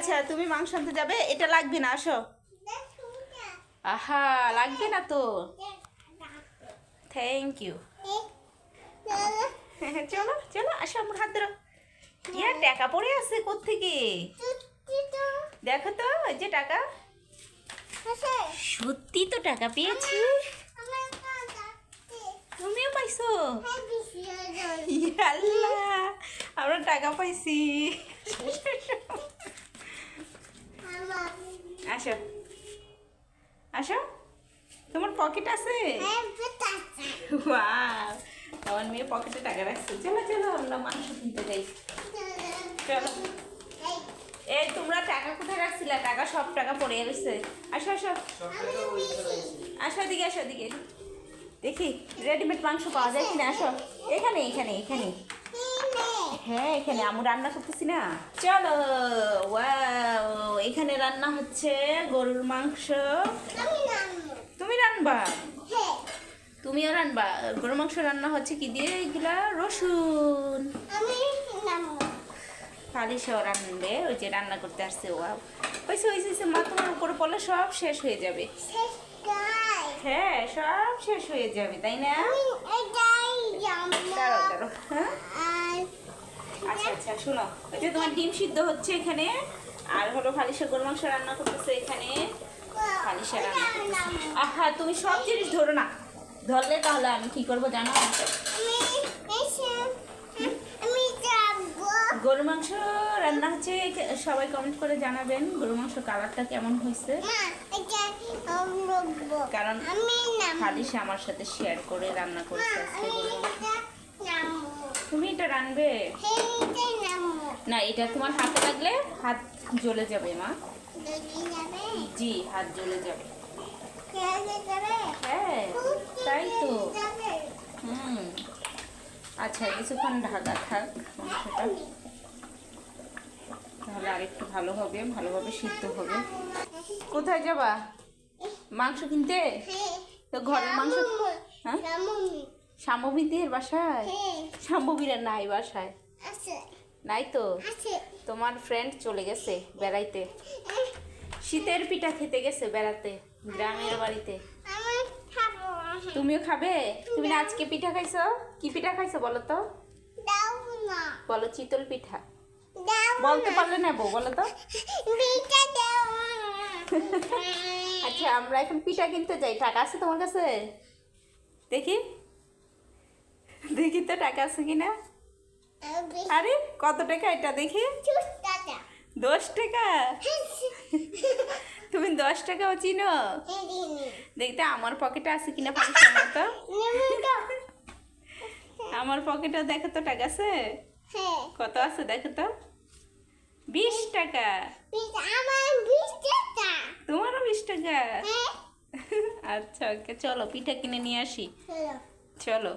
আচ্ছা তুমি মাংস আনতে যাবে? এটা লাগবে না আসো। আহা লাগবে না তো। থ্যাংক ইউ চলো চলো আসো আমার হাত ধরো। ইয়ার টাকা পড়ে আছে কোত্থেকে? দেখো তো ওই যে টাকা। সত্যি তো টাকা পেয়েছি। তুমিও পাইছো? আল্লাহ আমরা টাকা পাইছি। আসো। আসো। তোমার পকেট আছে? আমার মেয়ে পকেটে টাকা রাখছে। চলো চলো আমরা মাংস কিনতে যাই। চলো। এই তোমরা টাকা কোথায় রাখছিলা? টাকা সব টাকা পড়ে গেছে। আসো আসো। আসো দিকে আসো দিকে দেখি রেডিমেড মাংস পাওয়া যায় কিনা? আসো। এখানে এখানে এখানে। হ্যাঁ এখানে আমু রান্না করতেছি না। চলো ওয়াও এখানে রান্না হচ্ছে গরুর মাংস। তুমি রান্নবা তুমিও রান্নবা গরুর মাংস রান্না হচ্ছে কি দিয়ে? এগুলা রসুন। ফালিশও রান্নবে ওই যে রান্না করতে আসছে ও হয়েছে হয়েছে মা তোমার উপরে পড়লে সব শেষ হয়ে যাবে। হ্যাঁ সব শেষ হয়ে যাবে তাই না? দাঁড়াও দাঁড়াও হ্যাঁ? আচ্ছা আচ্ছা শোনো। ওই যে তোমার ডিম সিদ্ধ হচ্ছে এখানে, আর হলো ফালিশা গরু মাংস রান্না করতেছে এখানে। ফালিশা রান্না আহা, তুমি সব জিনিস ধরো না। ধরলে তাহলে আমি কি করব জানো? গরু মাংস রান্না হচ্ছে, সবাই কমেন্ট করে জানাবেন গরু মাংস কালারটা কেমন হয়েছে। কারণ ফালিশা আমার সাথে শেয়ার করে রান্না মাংস। রানবে না, এটা তোমার হাতে লাগলে হাত জ্বলে যাবে, মা। জি, হাত জ্বলে যাবে। হ্যাঁ তাই তো। হুম। আচ্ছা কিছুক্ষণ ঢাকা থাক, মাংসটা। তাহলে আরেকটু ভালো হবে, ভালোভাবে সিদ্ধ হবে। কোথায় যাবা? মাংস কিনতে? তো ঘরের মাংস হ্যাঁ? শাম্ভবীদের বাসায়? শাম্ভবীরা নাই বাসায়? নাই তো? তোমার ফ্রেন্ড চলে গেছে বেড়াইতে। শীতের পিঠা খেতে গেছে বেড়াতে গ্রামের বাড়িতে। তুমিও খাবে? তুমি আজকে পিঠা খাইছো? কি পিঠা খাইছো বলো তো? বলো চিতল পিঠা। বলতে পারলে না বউ বলো তো? আচ্ছা আমরা এখন পিঠা কিনতে যাই। টাকা আছে তোমার কাছে? দেখি। দেখি তো টাকা আছে কিনা? আরে কত টাকা এটা দেখি? দশ টাকা? তুমি দশ টাকাও চিনো? দেখতে আমার পকেটে আছে কিনা পাঁচশো মতো আমার পকেটে দেখো তো টাকা আছে? কত আছে দেখো তো? বিশ টাকা। তোমারও বিশ টাকা? আচ্ছা ওকে চলো পিঠা কিনে নিয়ে আসি। চলো।